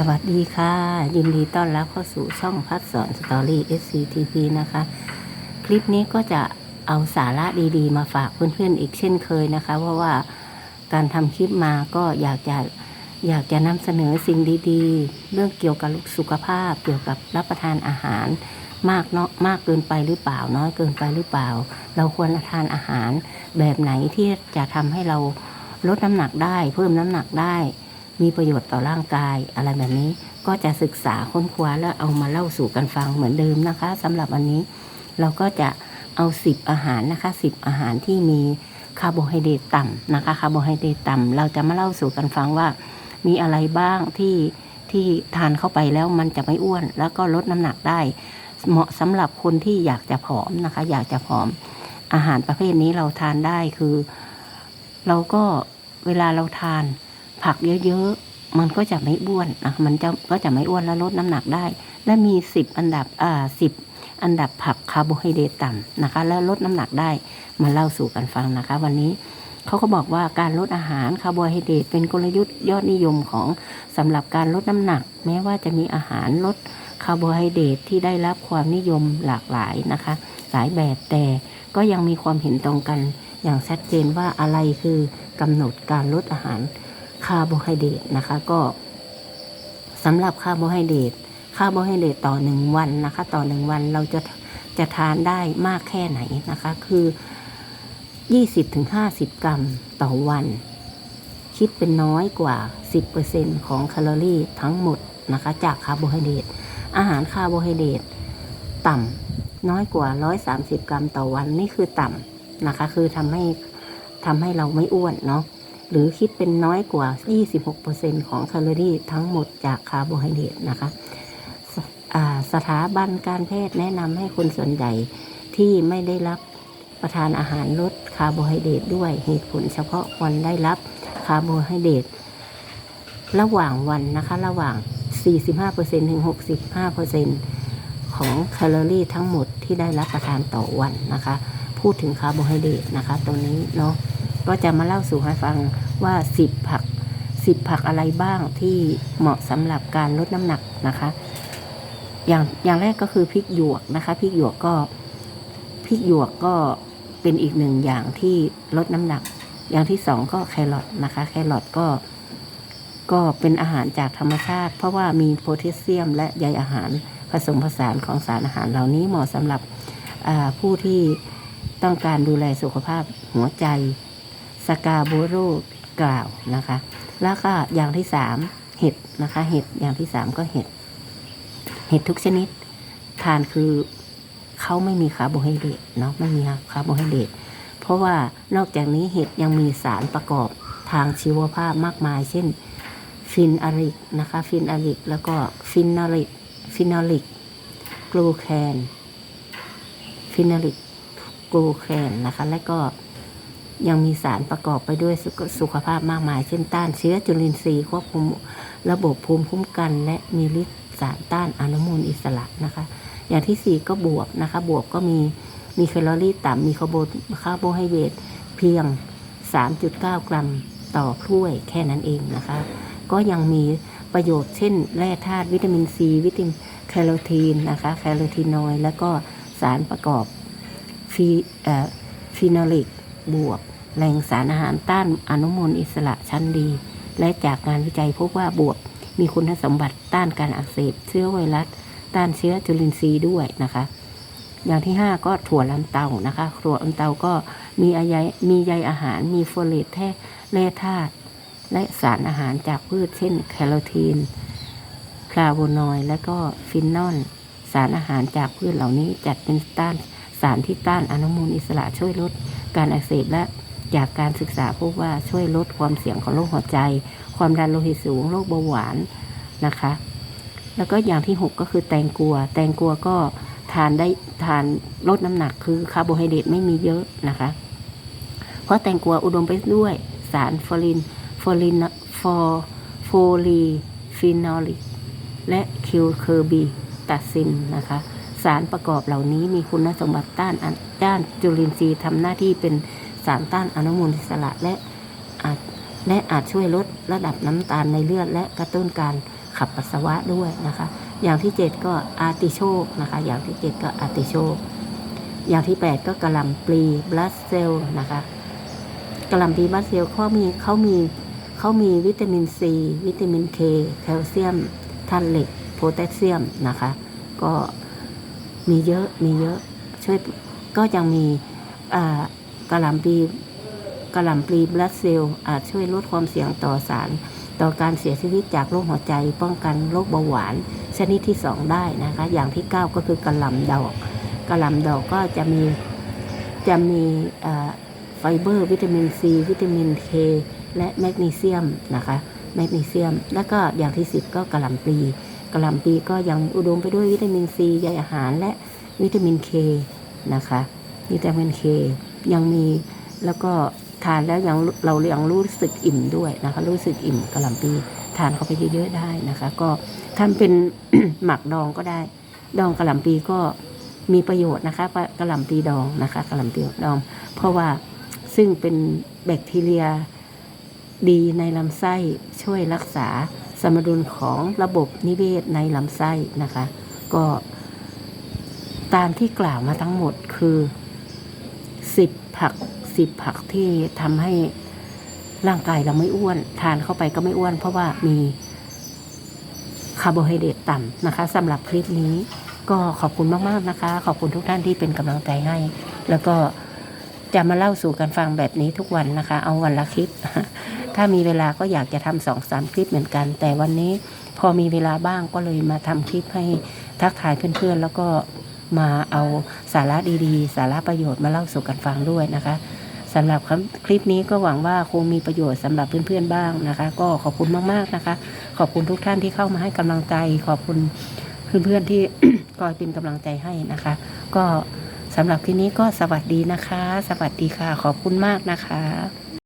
สวัสดีค่ะ ยินดีต้อนรับเข้าสู่ช่องพัดสอนสตอรี่ SCTV นะคะ คลิปนี้ก็จะเอาสาระดีๆ มาฝากเพื่อนๆอีกเช่นเคยนะคะ เพราะว่าการทำคลิปมาก็อยากจะอยากจะนำเสนอสิ่งดีๆ เรื่องเกี่ยวกับสุขภาพ เกี่ยวกับรับประทานอาหาร มากเนาะมากเกินไปหรือเปล่า น้อยเกินไปหรือเปล่า เราควรทานอาหารแบบไหนที่จะทำให้เราลดน้ำหนักได้ เพิ่มน้ำหนักได้ มีประโยชน์ต่อร่างกายอะไรแบบนี้ ก็จะศึกษาค้นคว้าแล้วเอามาเล่าสู่กันฟังเหมือนเดิมนะคะสำหรับวันนี้เราก็จะเอาสิบอาหารนะคะสิบอาหารที่มีคาร์โบไฮเดรตต่ำนะคะคาร์โบไฮเดรตต่ำเราจะมาเล่าสู่กันฟังว่า มีอะไรบ้างที่ที่ทานเข้าไปแล้วมันจะไม่อ้วน แล้วก็ลดน้ำหนักได้ เหมาะสำหรับคนที่อยากจะผอมนะคะ อยากจะผอม อาหารประเภทนี้เราทานได้คือ เราก็เวลาเราทาน ผักเยอะๆ มันก็จะไม่อ้วนนะมันจะก็จะไม่อ้วนและลดน้ำหนักได้ และมีสิบอันดับอ่าสิบอันดับผักคาร์โบไฮเดรตต่ำนะคะ แล้วลดน้ำหนักได้มาเล่าสู่กันฟังนะคะ วันนี้เขาก็บอกว่าการลดอาหารคาร์โบไฮเดรตเป็นกลยุทธ์ยอดนิยมของสำหรับการลดน้ำหนัก แม้ว่าจะมีอาหารลดคาร์โบไฮเดรตที่ได้รับความนิยมหลากหลายนะคะ หลายแบบแต่ก็ยังมีความเห็นตรงกันอย่างชัดเจนว่าอะไรคือกำหนดการลดอาหาร คาร์โบไฮเดรตนะคะ ก็สำหรับคาร์โบไฮเดรตคาร์โบไฮเดรตต่อหนึ่งวันนะคะ ต่อหนึ่งวันเราจะจะทานได้มากแค่ไหนนะคะ คือ 20-50 กรัมต่อวัน คิดเป็นน้อยกว่า 10%ของแคลอรี่ทั้งหมดนะคะ จากคาร์โบไฮเดรตอาหารคาร์โบไฮเดรตต่ำน้อยกว่า 130 กรัมต่อวันนี่คือต่ำนะคะ คือทำให้ทำให้เราไม่อ้วนเนาะ หรือคิดเป็นน้อยกว่า 26%ของแคลอรี่ทั้งหมดจากคาร์โบไฮเดรตนะคะสสถาบันการแพทย์แนะนำให้คนส่วนใหญ่ที่ไม่ได้รับประทานอาหารลดคาร์โบไฮเดรตด้วยเหตุผลเฉพาะควรได้รับคาร์โบไฮเดรตระหว่างวันนะคะ ระหว่าง 45%ถึง 65%ของแคลอรี่ทั้งหมดที่ได้รับประทานต่อวันนะคะ พูดถึงคาร์โบไฮเดรตนะคะตัวนี้เนาะ ก็จะมาเล่าสู่ให้ฟังว่า 10 ผัก 10 ผักอะไรบ้างที่เหมาะสำหรับการลดน้ำหนักนะคะ อย่างอย่างแรกก็คือพริกหยวกนะคะพริกหยวกก็พริกหยวกก็เป็นอีกหนึ่งอย่างที่ลดน้ำหนัก อย่างที่สองก็แครอทนะคะ แครอทก็ ก็เป็นอาหารจากธรรมชาติ เพราะว่ามีโพแทสเซียม และใยอาหารผสมผสานของสารอาหารเหล่านี้เหมาะสำหรับผู้ที่ต้องการดูแลสุขภาพหัวใจ สกาโบโรกล่าวนะคะ แล้วก็อย่างที่สามเห็ดนะคะ เห็ดอย่างที่สามก็เห็ด เห็ดทุกชนิด ทานคือเขาไม่มีคาร์โบไฮเดรตเนาะไม่มีคาร์โบไฮเดรตเพราะว่านอกจากนี้เห็ดยังมีสารประกอบทางชีวภาพมากมาย เช่น ฟินอาริกนะคะ ฟินอาริก แล้วก็ฟินอลิก ฟินอลิกกลูแคนฟินอลิกกลูแคนนะคะ และก็ ยังมีสารประกอบไปด้วยสุขภาพมากมาย เช่นต้านเชื้อจุลินทรีย์ควบคุมระบบภูมิคุ้มกัน และมีฤทธิ์สารต้านอนุมูลอิสระนะคะ อย่างที่สี่ก็บวบนะคะ บวบก็มีมีแคลอรี่ต่ำมีคาร์โบคาร์โบไฮเดรตเพียง 3.9 กรัมต่อถ้วยแค่นั้นเองนะคะ ก็ยังมีประโยชน์เช่น แร่ธาตุวิตามินซี วิตามินแคโรทีนนะคะแคโรทีนอยด์แล้วก็สารประกอบฟีเอ่อฟีนอลิกบวก แหล่งสารอาหารต้านอนุมูลอิสระชั้นดี และจากงานวิจัยพบว่าบวบมีคุณสมบัติต้านการอักเสบเชื้อไวรัส ต้านเชื้อจุลินทรีย์ด้วยนะคะ อย่างที่ 5 ก็ถั่วลันเตานะคะถั่วลันเตาก็มีใยมีใยอาหารมีโฟเลตแท้แร่ธาตุและสารอาหารจากพืชเช่น แคโรทีนคลาโวนอยด์และก็ฟินนอลสารอาหารจากพืชเหล่านี้จัดเป็นต้านสารที่ต้านอนุมูลอิสระช่วยลดการอักเสบและ จากการศึกษาพบว่าช่วยลดความเสี่ยงของโรคหัวใจ ความดันโลหิตสูงโรคเบาหวานนะคะ แล้วก็อย่างที่ 6 ก็คือแตงกัวแตงกัวก็ทานได้ทานลดน้ำหนักคือคาร์โบไฮเดรตไม่มีเยอะนะคะ เพราะแตงกัวอุดมไปด้วยสารฟอลินฟอลินฟอโฟลีฟินอลิกและคิวเคอร์บีตัดซินนะคะ สารประกอบเหล่านี้มีคุณสมบัติต้านอันต้านจุลินทรีย์ทำหน้าที่เป็น สารต้านอนุมูลอิสระและอาจและอาจช่วยลดระดับน้ำตาลในเลือด และกระตุ้นการขับปัสสาวะด้วยนะคะ อย่างที่ 7 ก็อาร์ติโชกนะคะ อย่างที่ 7 ก็อาร์ติโชกอย่างที่ 8 ก็กระหล่ำปลีบลัสเซลนะคะกระหล่ำปลีบลัสเซลเขามีเขามีเขามีวิตามินซีวิตามินเคแคลเซียมธาตุเหล็กโพแทสเซียมนะคะ ก็มีเยอะมีเยอะช่วยก็ยังมีอ่า กระหล่ำปลีกระหล่ำปลีบลัสเซลอาจช่วยลดความเสี่ยงต่อสาร ต่อการเสียชีวิตจากโรคหัวใจ ป้องกันโรคเบาหวาน ชนิดที่ 2 ได้นะคะ อย่างที่ 9 ก็คือกระหล่ำดอกกระหล่ำดอกก็จะมีจะมีเอ่อไฟเบอร์ วิตามินซี วิตามินเคและแมกนีเซียมนะคะแมกนีเซียม แล้วก็อย่างที่ 10 ก็กระหล่ำปลีกระหล่ำปลีก็ยังอุดมไปด้วยวิตามินซีใยอาหารและวิตามินเคนะคะวิตามินเคยังมีแล้วก็ทานแล้วยังเรายังรู้สึกอิ่มด้วยนะคะ รู้สึกอิ่มกระหล่ำปีทานเข้าไปเยอะๆได้นะคะ ก็ทำเป็นหมักดองก็ได้ ดองกระหล่ำปีก็มีประโยชน์นะคะปะกระหล่ำปีดองนะคะกระหล่ำปีดอง เพราะว่าซึ่งเป็นแบคทีเรียดีในลำไส้ช่วยรักษาสมดุลของระบบนิเวศในลำไส้นะคะ ก็ตามที่กล่าวมาทั้งหมดคือ สิบผักสิบผักที่ทำให้ร่างกายเราไม่อ้วน ทานเข้าไปก็ไม่อ้วน เพราะว่ามีคาร์โบไฮเดรตต่ำนะคะสำหรับคลิปนี้ก็ขอบคุณมาก ๆ นะคะ ขอบคุณทุกท่านที่เป็นกำลังใจให้ แล้วก็จะมาเล่าสู่กันฟังแบบนี้ทุกวันนะคะ เอาวันละคลิป ถ้ามีเวลาก็อยากจะทำสองสามคลิปเหมือนกัน แต่วันนี้พอมีเวลาบ้างก็เลยมาทำคลิปให้ทักทายเพื่อน ๆ แล้วก็ มาเอาสาระดีๆ สาระประโยชน์มาเล่าสู่กันฟังด้วยนะคะสำหรับคลิปนี้ก็หวังว่าคงมีประโยชน์สำหรับเพื่อนๆบ้างนะคะ ก็ขอบคุณมากๆนะคะ ขอบคุณทุกท่านที่เข้ามาให้กำลังใจ ขอบคุณเพื่อนๆที่คอยเป็นกำลังใจให้นะคะ ก็สำหรับคลิปนี้ก็สวัสดีนะคะ สวัสดีค่ะ ขอบคุณมากนะคะ